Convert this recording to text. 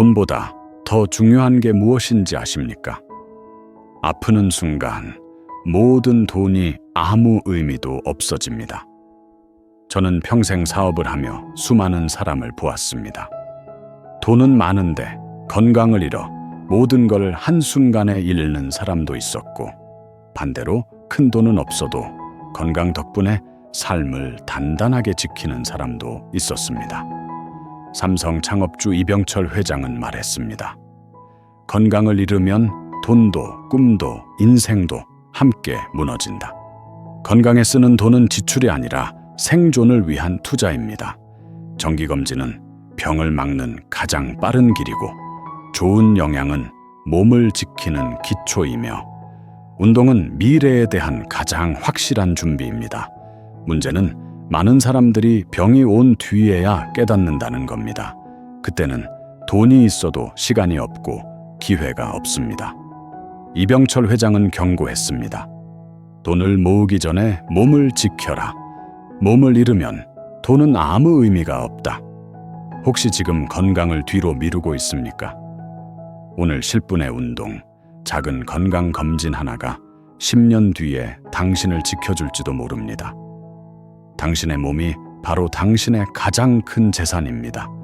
돈보다 더 중요한 게 무엇인지 아십니까? 아프는 순간 모든 돈이 아무 의미도 없어집니다. 저는 평생 사업을 하며 수많은 사람을 보았습니다. 돈은 많은데 건강을 잃어 모든 걸 한순간에 잃는 사람도 있었고, 반대로 큰 돈은 없어도 건강 덕분에 삶을 단단하게 지키는 사람도 있었습니다. 삼성 창업주 이병철 회장은 말했습니다. 건강을 잃으면 돈도 꿈도 인생도 함께 무너진다. 건강에 쓰는 돈은 지출이 아니라 생존을 위한 투자입니다. 정기검진은 병을 막는 가장 빠른 길이고 좋은 영양은 몸을 지키는 기초이며 운동은 미래에 대한 가장 확실한 준비입니다. 문제는 많은 사람들이 병이 온 뒤에야 깨닫는다는 겁니다. 그때는 돈이 있어도 시간이 없고 기회가 없습니다. 이병철 회장은 경고했습니다. 돈을 모으기 전에 몸을 지켜라. 몸을 잃으면 돈은 아무 의미가 없다. 혹시 지금 건강을 뒤로 미루고 있습니까? 오늘 10분의 운동, 작은 건강 검진 하나가 10년 뒤에 당신을 지켜줄지도 모릅니다. 당신의 몸이 바로 당신의 가장 큰 재산입니다.